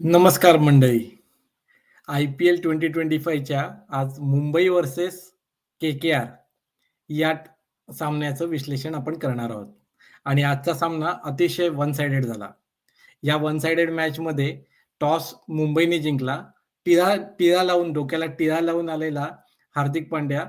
नमस्कार मंडळी. आय-पी-एल 2025च्या आज मुंबई वर्सेस के-के-आर या सामन्याचं विश्लेषण आपण करणार आहोत. आणि आजचा सामना अतिशय वन साइडेड झाला. या वन साइडेड मॅचमध्ये टॉस मुंबईने जिंकला. टिळा टिळा लावून डोक्याला टिळा लावून आलेला हार्दिक पांड्या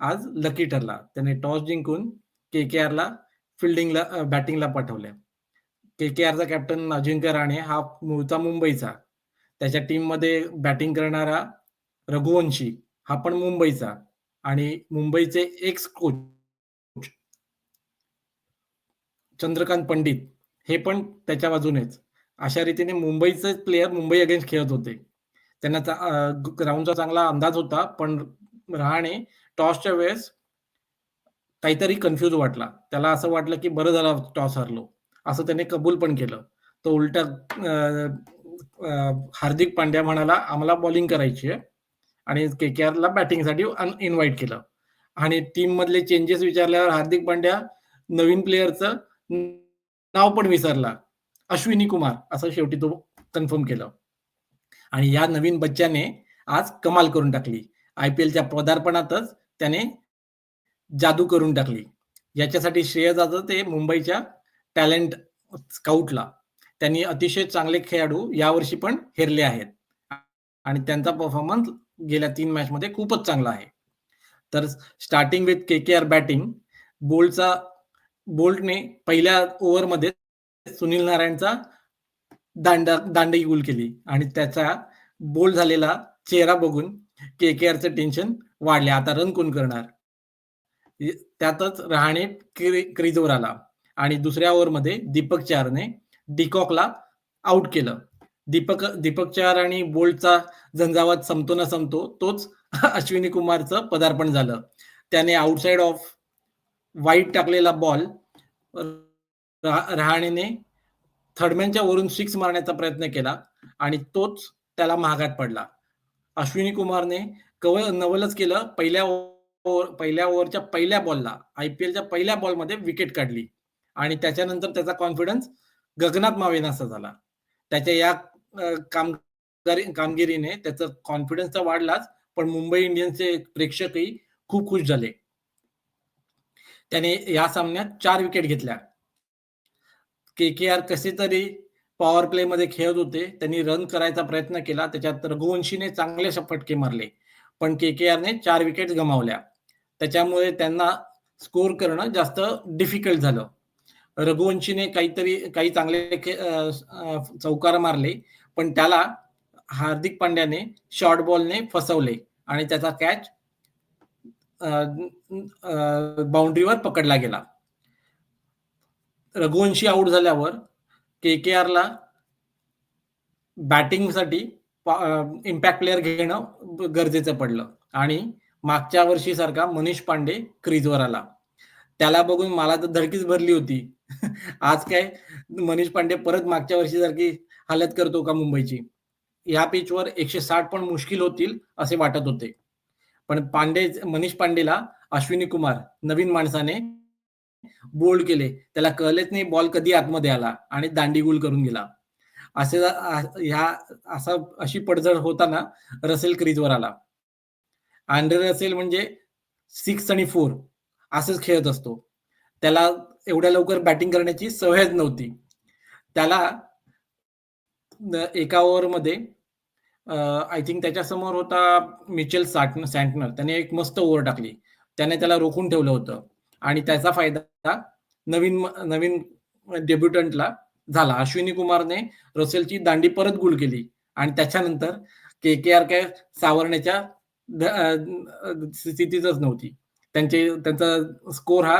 आज लकी ठरला. त्याने टॉस जिंकून के-के-आरला फिल्डिंगला बॅटिंगला पाठवल्या के-के-आरचा कॅप्टन अजिंक्य राणे हा मूळचा मुंबईचा. त्याच्या टीममध्ये बॅटिंग करणारा रघुवंशी हा पण मुंबईचा आणि मुंबईचे एक्स कोच चंद्रकांत पंडित हे पण त्याच्या बाजूनेच. अशा रीतीने मुंबईचे प्लेयर मुंबई अगेन्स्ट खेळत होते. त्यांना चा ग्राउंडचा चांगला अंदाज होता, पण रहाणे टॉसच्या वेळेस काहीतरी कन्फ्यूज वाटला. त्याला असं वाटलं, की बरं झालं टॉस हरलो. असं त्याने कबूल पण केलं. तो उलटा हार्दिक पांड्या म्हणाला, "आम्हाला बॉलिंग करायची आहे" आणि के-के-आरला बॅटिंगसाठी अन केलं. आणि टीममधले चेंजेस विचारल्यावर हार्दिक पांड्या नवीन प्लेयरचं नाव पण विसरला. अश्विनी कुमार असं शेवटी तो कन्फर्म केलं. आणि या नवीन बच्च्याने आज कमाल करून टाकली. आय-पी-एलच्या पदार्पणातच त्याने जादू करून टाकली. याच्यासाठी श्रेय जातं ते मुंबईच्या टॅलेंट स्काउटला. त्यांनी अतिशय चांगले खेळाडू यावर्षी पण हेरले आहेत. आणि त्यांचा परफॉर्मन्स गेल्या तीन मॅचमध्ये खूपच चांगला आहे. तर स्टार्टिंग विथ के-के-आर बॅटिंग बोल्टचा बोल्टने पहिल्या ओव्हरमध्ये सुनील नारायणचा दांडा दांडगी गुल केली आणि त्याचा बोल्ड झालेला चेहरा बघून के-के-आरचं टेन्शन वाढले. आता रन कोण करणार? त्यातच रहाणे क्री क्रीजवर आला आणि दुसऱ्या ओव्हरमध्ये दीपक चारने डिकॉकला आउट केलं. दीपक दीपक चार आणि बोल्टचा झंझावात संपतो ना संपतो, तोच अश्विनी कुमारचं पदार्पण झालं. त्याने आउटसाइड ऑफ वाईट टाकलेला बॉल रहाणेने थर्डमॅनच्या वरून सिक्स मारण्याचा प्रयत्न केला आणि तोच त्याला महागात पडला. अश्विनी कुमारने कवळ नवलच केलं. पहिल्या ओव्हर पहिल्या ओव्हरच्या पहिल्या बॉलला आय-पी-एलच्या पहिल्या बॉलमध्ये विकेट काढली आणि त्याच्यानंतर त्याचा कॉन्फिडन्स गगनात मावेनासा झाला. त्याच्या या कामगारी कामगिरीने त्याचा कॉन्फिडन्स तर वाढलाच, पण मुंबई इंडियन्सचे प्रेक्षकही खूप खुश झाले. त्याने या सामन्यात चार विकेट घेतल्या. के-के-आर कसे तरी पॉवर प्लेमध्ये खेळत होते. त्यांनी रन करायचा प्रयत्न केला. त्याच्यात रघुवंशीने चांगले फटके मारले. पण के-के-आरने चार विकेट गमावल्या. त्याच्यामुळे त्यांना स्कोर करणं जास्त डिफिकल्ट झालं. रघुवंशीने काहीतरी काही चांगले चौकार मारले, पण त्याला हार्दिक पांड्याने शॉर्ट बॉलने फसवले आणि त्याचा कॅच बाउंड्रीवर पकडला गेला. रघुवंशी आउट झाल्यावर के-के-आरला बॅटिंगसाठी इम्पॅक्ट प्लेयर घेणं गरजेचं पडलं आणि मागच्या वर्षीसारखा मनीष पांडे क्रीजवर आला. त्याला बघून मला तर धडकीच भरली होती. आज काय मनीष पांडे परत मागच्या वर्षीसारखी हालत करतो का मुंबईची? या पिचवर 160 पण मुश्किल होतील असे वाटत होते. पण पांडे मनीष पांडेला अश्विनी कुमार नवीन माणसाने बोल्ड केले. त्याला कळलेच नाही बॉल कधी आतमध्ये आला आणि दांडीगुल करून गेला. असे ह्या असा अशी पडझड होताना रसेल क्रीजवर आला. अँड्रे रसेल म्हणजे सिक्स आणि फोर असंच खेळत असतो. त्याला एवढ्या लवकर बॅटिंग करण्याची सवयच नव्हती. त्याला एका ओव्हरमध्ये आय थिंक त्याच्यासमोर होता मिचेल सार्ट सँटनर. त्याने एक मस्त ओव्हर टाकली. त्याने त्याला रोखून ठेवलं होतं आणि त्याचा फायदा नवीन नवीन डेब्युटंटला झाला. अश्विनी कुमारने रसेलची दांडी परत गुल केली आणि त्याच्यानंतर के-के-आर काय सावरण्याच्या स्थितीतच नव्हती. त्यांचे त्यांचा स्कोर हा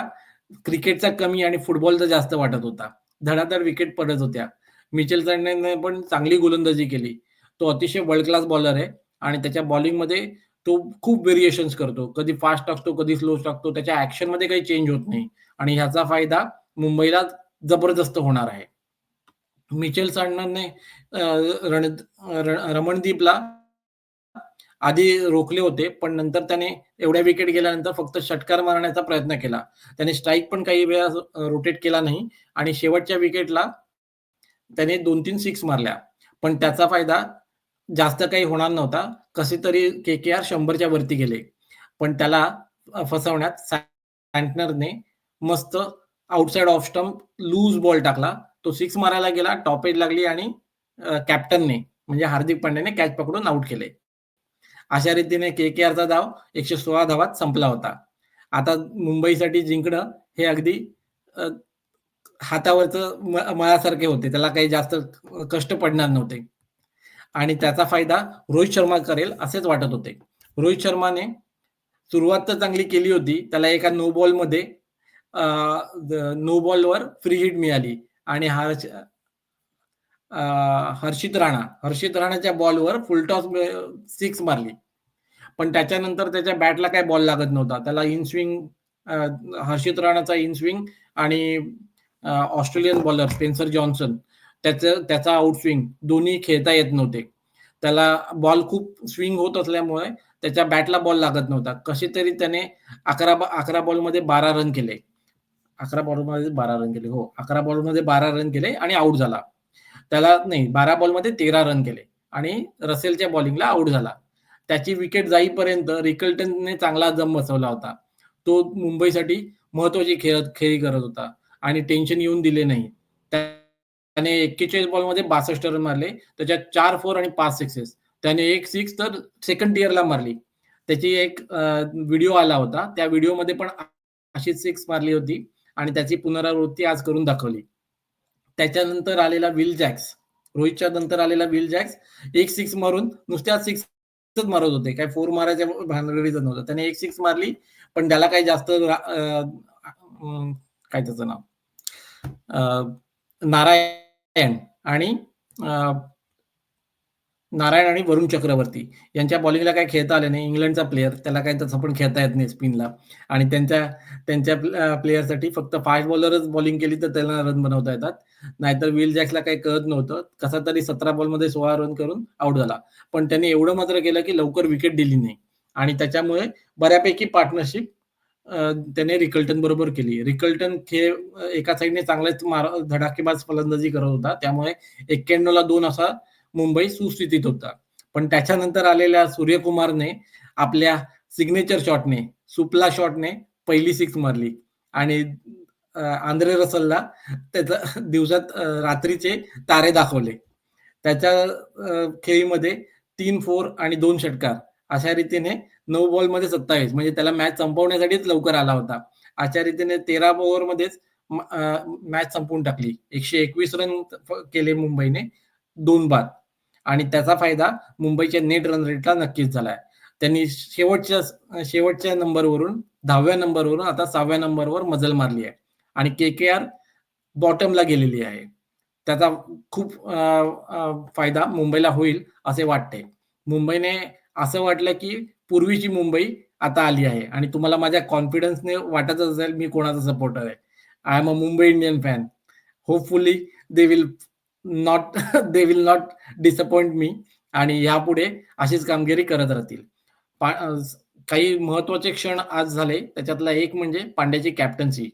क्रिकेटचा कमी आणि फुटबॉलचा जास्त वाटत होता. धडाधड विकेट पडत होत्या. मिचेल सँटनरने पण चांगली गोलंदाजी केली. तो अतिशय वर्ल्ड क्लास बॉलर आहे आणि त्याच्या बॉलिंगमध्ये तो खूप व्हेरिएशन्स करतो. कधी फास्ट टाकतो, कधी स्लो टाकतो. त्याच्या ॲक्शनमध्ये काही चेंज होत नाही आणि ह्याचा फायदा मुंबईला जबरदस्त होणार आहे. मिचेल सँटनरने रण रमणदीपला आधी रोखले होते, पण नंतर त्याने एवढ्या विकेट गेल्यानंतर फक्त षटकार मारण्याचा प्रयत्न केला. त्याने स्ट्राईक पण काही वेळा रोटेट केला नाही आणि शेवटच्या विकेटला त्याने 2-3 सिक्स मारल्या. पण त्याचा फायदा जास्त काही होणार नव्हता. कसे तरी के-के-आर 100च्या वरती गेले. पण त्याला फसवण्यात सँटनरने मस्त outside off stump loose ball टाकला. तो सिक्स मारायला गेला, टॉप एज लागली आणि कॅप्टनने म्हणजे हार्दिक पांड्याने कॅच पकडून आउट केले. अशा रीतीने के-के-आरचा डाव 116 धावात संपला होता. आता मुंबईसाठी जिंकणं हे अगदी हातावरचं मळासारखे होते. त्याला काही जास्त कष्ट पडणार नव्हते. आणि त्याचा फायदा रोहित शर्मा करेल असेच वाटत होते. रोहित शर्माने सुरुवात तर चांगली केली होती. त्याला एका नो बॉलमध्ये नो बॉलवर फ्री हिट मिळाली आणि हा हर्षित राणा, हर्षित राणाच्या बॉलवर फुलटॉस सिक्स मारली. पण त्याच्यानंतर त्याच्या बॅटला काही बॉल लागत नव्हता. त्याला इन स्विंग हर्षित राणाचा इन स्विंग आणि ऑस्ट्रेलियन बॉलर स्पेन्सर जॉन्सन त्याचं त्याचा आउट स्विंग दोन्ही खेळता येत नव्हते. त्याला बॉल खूप स्विंग होत असल्यामुळे त्याच्या बॅटला बॉल लागत नव्हता. कसे तरी त्याने 11 11 बॉलमध्ये 12 रन केले. 11 बॉलमध्ये 12 रन केले. हो, 11 बॉलमध्ये 12 रन केले आणि आउट झाला. त्याला नाही 12 बॉलमध्ये 13 रन केले आणि रसेलच्या बॉलिंगला आउट झाला. त्याची विकेट जाईपर्यंत रिकल्टनने चांगला जम बसवला होता. तो मुंबईसाठी महत्त्वाची खेळ खेळी करत होता आणि टेन्शन येऊन दिले नाही. त्याने 41 बॉलमध्ये 62 रन मारले. त्याच्यात चार फोर आणि पाच सिक्सेस. त्याने एक सिक्स तर सेकंड इयरला मारली. त्याची एक व्हिडिओ आला होता. त्या व्हिडिओमध्ये पण अशी सिक्स मारली होती आणि त्याची पुनरावृत्ती आज करून दाखवली. त्याच्यानंतर आलेला विल जॅक्स, रोहितच्या नंतर आलेला विल जॅक्स एक सिक्स मारून नुसत्या सिक्सच मारत होते. काय फोर मारायच्या भानगडीचं नव्हतं. त्याने एक सिक्स मारली, पण त्याला काही जास्त काय त्याचं नाव अ, नारायण आणि अ, नारायण आणि वरुण चक्रवर्ती यांच्या बॉलिंगला काही खेळता आले नाही. इंग्लंडचा प्लेयर त्याला काही तसं पण खेळता येत नाही स्पिनला आणि त्यांच्या त्यांच्या प्लेयरसाठी फक्त फास्ट बॉलरच बॉलिंग केली तर त्याला रन बनवता येतात. नाहीतर विल जॅक्सला काही कळत नव्हतं. कसा तरी 17 बॉलमध्ये 16 रन करून आउट झाला. पण त्यांनी एवढं मात्र केलं की लवकर विकेट दिली नाही आणि त्याच्यामुळे बऱ्यापैकी पार्टनरशिप त्याने रिकल्टन बरोबर केली. रिकल्टन खेळ एका साईडने चांगलाच मार धडाकेबाज फलंदाजी करत होता. त्यामुळे 91 ला 2 असा मुंबई सुस्थितीत होता. पण त्याच्यानंतर आलेल्या सूर्यकुमारने आपल्या सिग्नेचर शॉटने, सुपला शॉटने पहिली सिक्स मारली आणि आंध्रे आंद्रे रसलला त्याचा दिवसात रात्रीचे तारे दाखवले. त्याच्या खेळीमध्ये तीन फोर आणि दोन षटकार अशा रीतीने नऊ बॉलमध्ये 27 म्हणजे त्याला मॅच संपवण्यासाठीच लवकर आला होता. अशा रीतीने 13 ओव्हरमध्येच मॅच संपवून टाकली. 121 रन केले मुंबईने दोन बाद आणि त्याचा फायदा मुंबईच्या नेट रन रेटला नक्कीच झालाय. त्यांनी शेवटच्या शेवटच्या नंबरवरून 10व्या नंबरवरून आता सहाव्या नंबरवर मजल मारली आहे आणि के-के-आर बॉटमला गेलेली आहे. त्याचा खूप फायदा मुंबईला होईल असे वाटते. मुंबईने असं वाटलं की पूर्वीची मुंबई आता आली आहे आणि तुम्हाला माझ्या कॉन्फिडन्सने वाटत असेल मी कोणाचा सपोर्टर आहे. I am a Mumbai Indian fan. Hopefully they will not they will not disappoint me आणि यापुढे अशीच कामगिरी करत राहतील. काही महत्त्वाचे क्षण आज झाले. त्याच्यातला एक म्हणजे पांड्याची कॅप्टन्सी.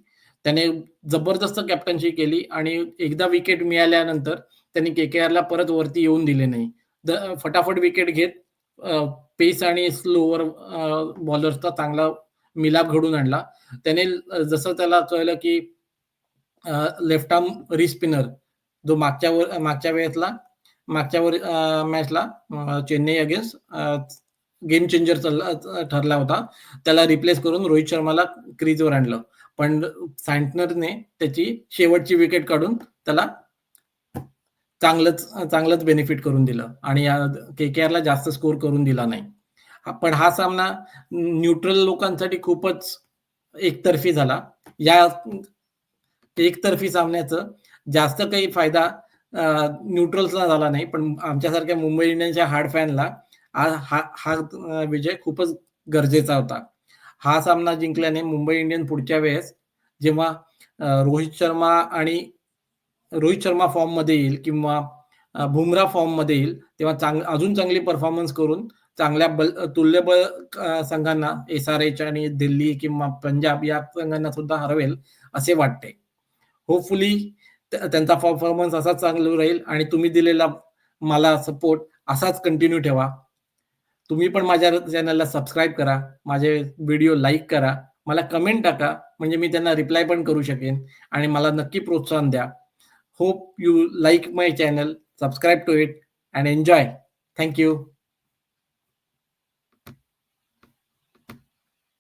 त्याने जबरदस्त कॅप्टन्सी केली आणि एकदा विकेट मिळाल्यानंतर त्यांनी के-के-आरला परत वरती येऊन दिले नाही. द फटाफट विकेट घेत पेस आणि स्लोवर बॉलर्सचा चांगला मिलाप घडून आणला. त्याने जसं त्याला कळलं की लेफ्ट आर्म रिस्पिनर जो मागच्या वर मागच्या वेळेसला मागच्या वर मॅचला चेन्नई अगेन्स्ट गेम चेंजर ठरला होता. त्याला रिप्लेस करून रोहित शर्माला क्रीजवर आणलं. पण सँटनरने त्याची शेवटची विकेट काढून त्याला चांगलंच चांगलंच बेनिफिट करून दिलं आणि के-के-आरला जास्त स्कोर करून दिला नाही. पण हा सामना न्यूट्रल लोकांसाठी खूपच एकतर्फी झाला. या एकतर्फी सामन्याचं जास्त काही फायदा न्यूट्रल्सला झाला नाही. पण आमच्यासारख्या मुंबई इंडियन्सच्या हार्ड फॅनला हा हा हा विजय खूपच गरजेचा होता. हा सामना जिंकल्याने मुंबई इंडियन पुढच्या वेळेस जेव्हा रोहित शर्मा आणि रोहित शर्मा फॉर्ममध्ये येईल किंवा बुमरा बुमराह फॉर्ममध्ये येईल, तेव्हा चांग अजून चांगली परफॉर्मन्स करून चांगल्या बल तुल्यबळ संघांना एस-आर-एच आणि दिल्ली किंवा पंजाब या संघांना सुद्धा हरवेल असे वाटते. होपफुली त्यांचा परफॉर्मन्स असाच चांगला राहील आणि तुम्ही दिलेला मला सपोर्ट असाच कंटिन्यू ठेवा. तुम्ही पण माझ्या चॅनलला सबस्क्राईब करा. माझे व्हिडिओ लाईक करा. मला कमेंट टाका, म्हणजे मी त्यांना रिप्लाय पण करू शकेन आणि मला नक्की प्रोत्साहन द्या. Hope you like my channel, subscribe to it and enjoy. Thank you